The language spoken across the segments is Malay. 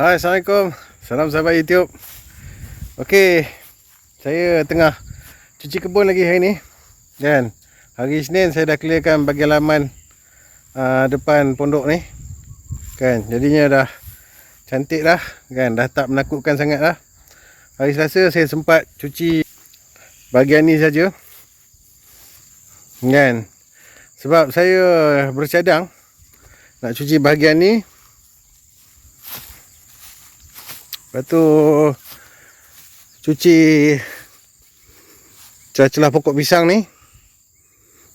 Hai, Assalamualaikum. Salam sahabat YouTube. Okey. Saya tengah cuci kebun lagi hari ni. Kan? Hari Isnin saya dah clearkan bahagian laman uh, depan pondok ni. Kan? Jadinya dah cantik dah. Kan? Dah tak menakutkan sangat dah. Hari Selasa saya sempat cuci bahagian ni saja. Kan? Sebab saya bercadang nak cuci bahagian ni Lepas tu cuci celah-celah pokok pisang ni.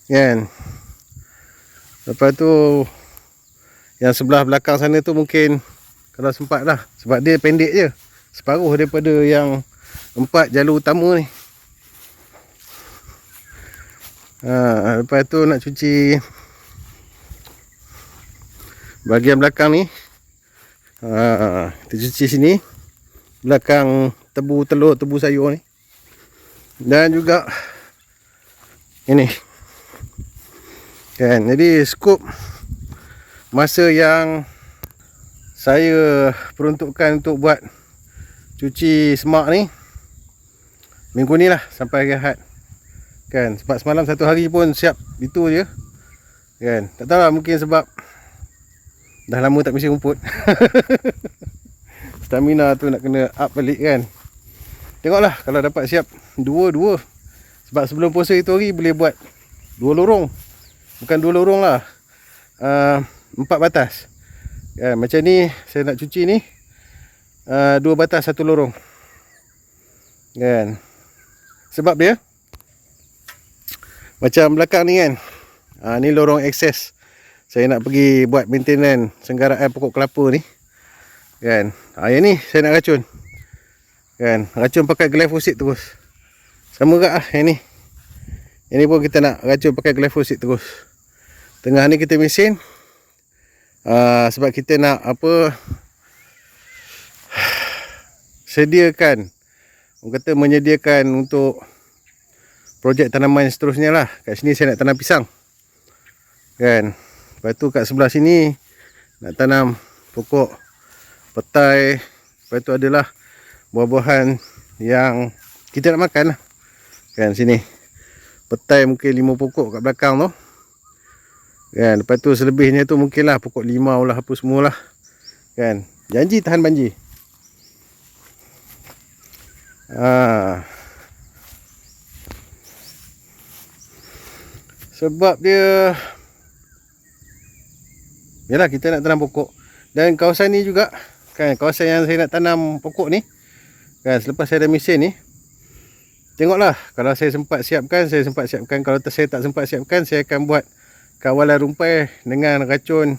Kan. Lepas tu yang sebelah belakang sana tu mungkin kalau sempat lah. Sebab dia pendek je. Separuh daripada yang empat jalur utama ni. Ha, lepas tu nak cuci bahagian belakang ni. Ha, kita cuci sini belakang tebu telur tebu sayur ni. Dan juga ini. Kan? Jadi skop masa yang saya peruntukkan untuk buat cuci semak ni minggu ni lah sampai hari Ahad. Kan? Sebab semalam satu hari pun siap itu je. Kan? Tak tahu lah mungkin sebab dah lama tak misi rumput stamina tu nak kena up balik kan. Tengoklah kalau dapat siap dua-dua. Sebab sebelum puasa itu hari boleh buat dua lorong. Bukan dua lorong lah. Uh, empat batas. Kan macam ni saya nak cuci ni uh, dua batas satu lorong. Kan? Sebab dia macam belakang ni kan uh, ni lorong akses saya nak pergi buat maintenance senggaraan pokok kelapa ni. Kan. Ha, yang ni saya nak racun. Kan. Racun pakai glyphosate terus. Sama juga lah yang ni. Yang ni pun kita nak racun pakai glyphosate terus. Tengah ni kita mesin. Uh, sebab kita nak apa. Sediakan. Orang kata menyediakan untuk projek tanaman seterusnya lah. Kat sini saya nak tanam pisang. Kan. Lepas tu kat sebelah sini. Nak tanam pokok petai. Lepas tu adalah buah-buahan yang kita nak makan lah. Kan sini. Petai mungkin lima pokok kat belakang tu. Kan lepas tu selebihnya tu mungkin lah pokok limau lah apa semua lah. Kan janji tahan banjir. Ha. sebab dia Yalah kita nak tanam pokok. Dan kawasan ni juga kan kawasan yang saya nak tanam pokok ni kan selepas saya ada mesin ni tengoklah kalau saya sempat siapkan saya sempat siapkan. Kalau saya tak sempat siapkan saya akan buat kawalan rumpai dengan racun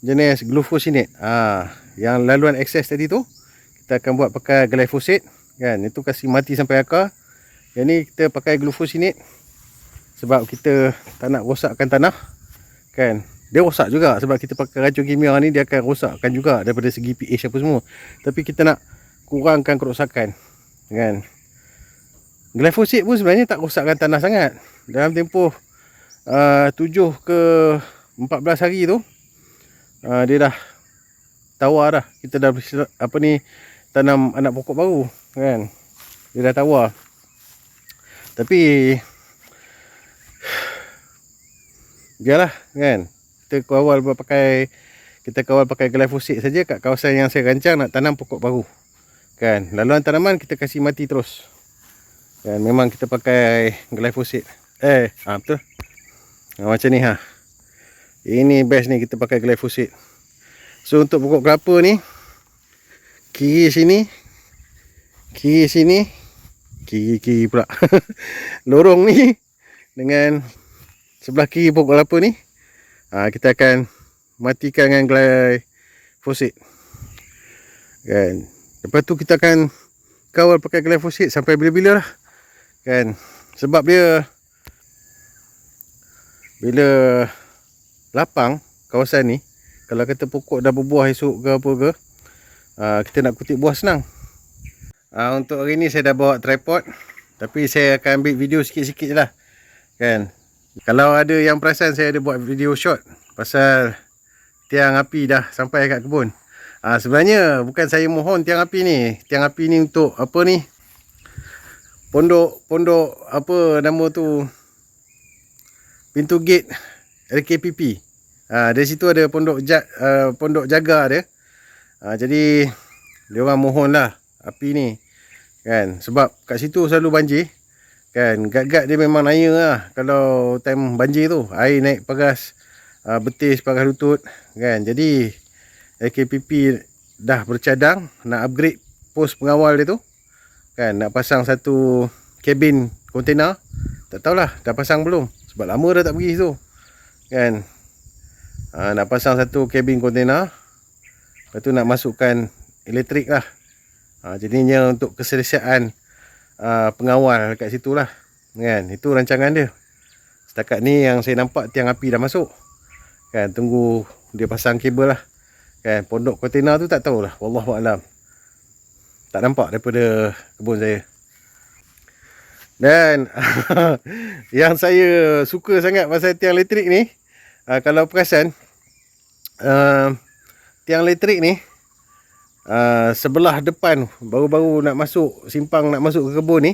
jenis glufosinate. Ha, yang laluan akses tadi tu kita akan buat pakai glyphosate kan. Itu kasih mati sampai akar. Yang ni kita pakai glufosinate sebab kita tak nak rosakkan tanah kan dia rosak juga sebab kita pakai racun kimia ni dia akan rosakkan juga daripada segi pH apa semua. Tapi kita nak kurangkan kerosakan kan? Glyphosate pun sebenarnya tak rosakkan tanah sangat. Dalam tempoh uh, 7 ke 14 hari tu uh, dia dah tawar dah. Kita dah apa ni tanam anak pokok baru kan? Dia dah tawar. Tapi biarlah kan kita kawal pakai kita kawal pakai glyphosate saja kat kawasan yang saya rancang nak tanam pokok baru. Kan, laluan tanaman kita kasih mati terus. Kan, memang kita pakai glyphosate. Eh, ha, betul. Ha, macam ni ha. Ini best ni kita pakai glyphosate. So untuk pokok kelapa ni kiri sini kiri sini kiri kiri pula. Lorong ni dengan sebelah kiri pokok kelapa ni ha, kita akan matikan dengan glyphosate kan? Lepas tu kita akan kawal pakai glyphosate sampai bila-bila lah. Kan? Sebab dia bila lapang kawasan ni kalau kata pokok dah berbuah esok ke apa ke ha, kita nak kutip buah senang. Ha, untuk hari ni saya dah bawa tripod tapi saya akan ambil video sikit-sikit je lah. Kan kalau ada yang perasan saya ada buat video short pasal tiang api dah sampai kat kebun. Ah sebenarnya bukan saya mohon tiang api ni. Tiang api ni untuk apa ni? Pondok pondok apa nama tu? Pintu gate LKPP. Ah dari situ ada pondok jag, uh, pondok jaga dia. Ah jadi dia orang mohon lah api ni. Kan? Sebab kat situ selalu banjir. Kan? Gad-gad dia memang naya lah. Kalau time banjir tu. Air naik pagas. Uh, betis pagas lutut. Kan? Jadi AKPP dah bercadang nak upgrade pos pengawal dia tu. Kan nak pasang satu kabin kontena. Tak tahulah dah pasang belum. Sebab lama dah tak pergi tu. Kan. Ha, nak pasang satu kabin kontena. Lepas tu nak masukkan elektrik lah. Ha, jadinya untuk keselesaan uh, pengawal kat situ lah. Kan. Itu rancangan dia. Setakat ni yang saya nampak tiang api dah masuk. Kan. Tunggu dia pasang kabel lah. Kan pondok kontena tu tak tahulah. Wallahu alam. Tak nampak daripada kebun saya. Dan yang saya suka sangat pasal tiang elektrik ni, uh, kalau perasan uh, tiang elektrik ni uh, sebelah depan baru-baru nak masuk simpang nak masuk ke kebun ni,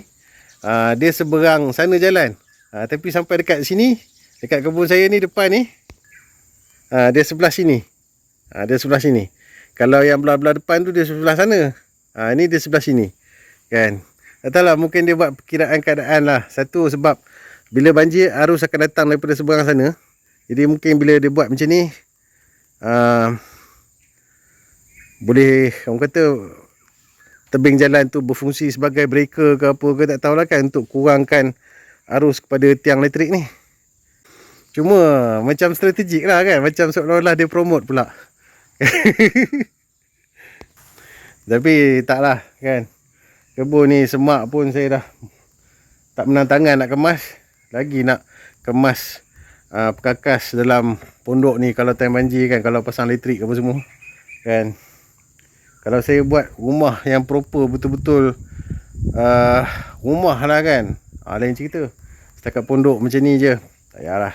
uh, dia seberang sana jalan. Uh, tapi sampai dekat sini, dekat kebun saya ni depan ni, uh, dia sebelah sini. Ha, dia sebelah sini. Kalau yang belah-belah depan tu dia sebelah sana. Ha, ini dia sebelah sini. Kan? Entahlah mungkin dia buat perkiraan keadaan lah. Satu sebab bila banjir arus akan datang daripada seberang sana. Jadi mungkin bila dia buat macam ni. Uh, boleh orang kata tebing jalan tu berfungsi sebagai breaker ke apa ke tak tahulah kan. Untuk kurangkan arus kepada tiang elektrik ni. Cuma macam strategik lah kan. Macam seolah-olah dia promote pula. Tapi taklah kan. Kebun ni semak pun saya dah tak menang tangan nak kemas. Lagi nak kemas uh, perkakas dalam pondok ni kalau time banjir kan. Kalau pasang elektrik apa semua. Kan. Kalau saya buat rumah yang proper betul-betul uh, rumah lah kan. Uh, lain cerita. Setakat pondok macam ni je. Tak payahlah.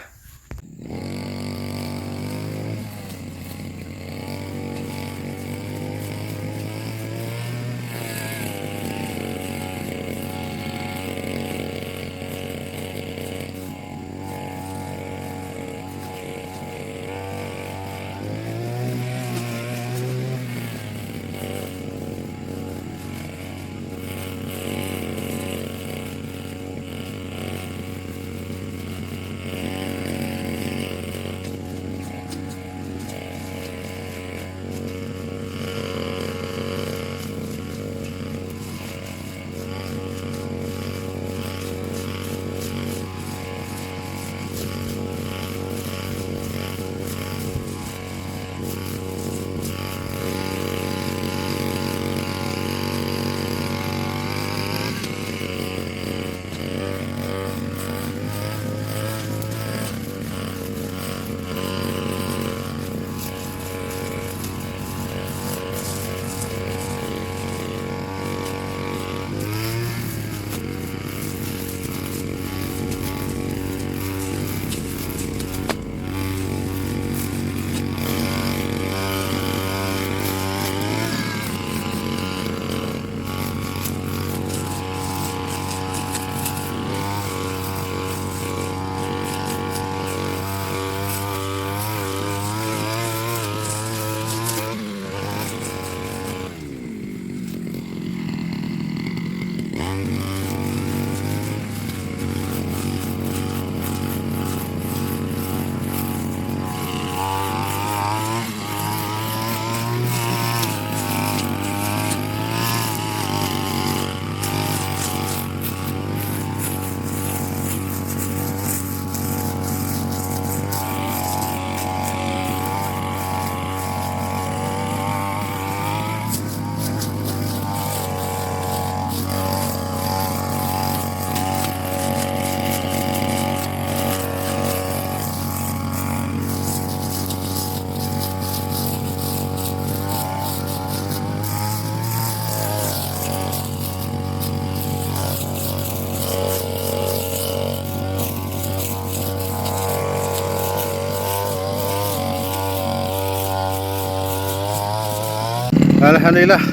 Alhamdulillah.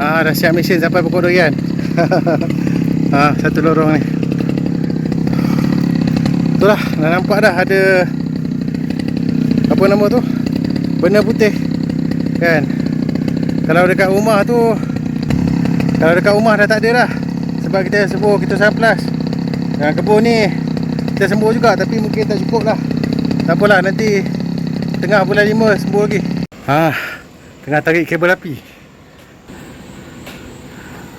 Ah, Dah siap mesin sampai pokok durian. Ah, Satu lorong ni. Itulah dah nampak dah ada Apa nama tu? Benda putih Kan? Kalau dekat rumah tu Kalau dekat rumah dah tak ada dah. Sebab kita sembuh kita surplus. Dan kebun ni Kita sembuh juga tapi mungkin tak cukup lah. Tak apalah nanti Tengah bulan 5 sembuh lagi. Ah, Tengah tarik kabel api.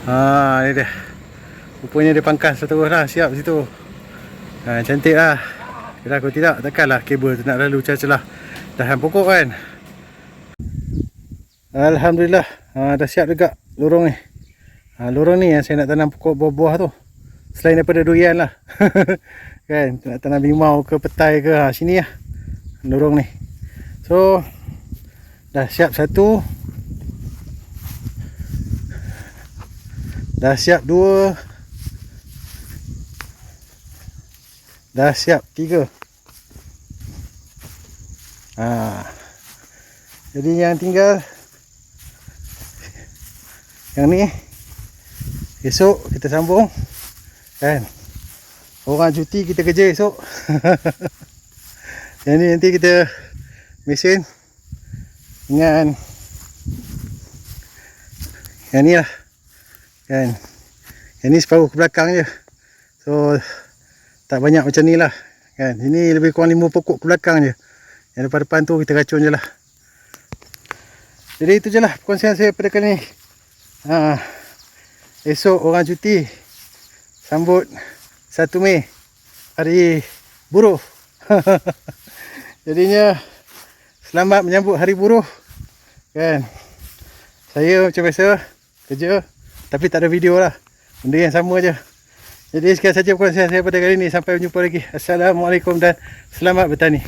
Ah, ni dia. Rupanya dia pangkas terus lah Siap situ. Ha, Cantik lah. Yalah kalau tidak Takkanlah kabel tu nak lalu celah-celah. Dahan pokok kan? Alhamdulillah. Ha, Dah siap juga lorong ni. Ha, Lorong ni yang saya nak tanam pokok buah-buah tu. Selain daripada durian lah. Kan? Nak tanam limau ke petai ke ha, Sini lah Lorong ni. So Dah siap satu. Dah siap dua. Dah siap tiga. Ha. Jadi yang tinggal Yang ni Esok kita sambung Kan? Orang cuti kita kerja esok. Yang ni nanti kita Mesin Dengan Yang ni lah. Kan? Yang ni separuh ke belakang je. So Tak banyak macam ni lah. Kan? Ini lebih kurang lima pokok ke belakang je. Yang depan-depan tu kita racun je lah. Jadi itu je lah Perkongsian saya pada kali ni. Ha, Esok orang cuti. Sambut 1 Mei. Hari buruh. Jadinya Selamat menyambut hari buruh. Kan? Saya macam biasa Kerja tapi tak ada video lah. Benda yang sama je. Jadi sekian saja perkongsian saya pada kali ni Sampai berjumpa lagi. Assalamualaikum dan Selamat bertani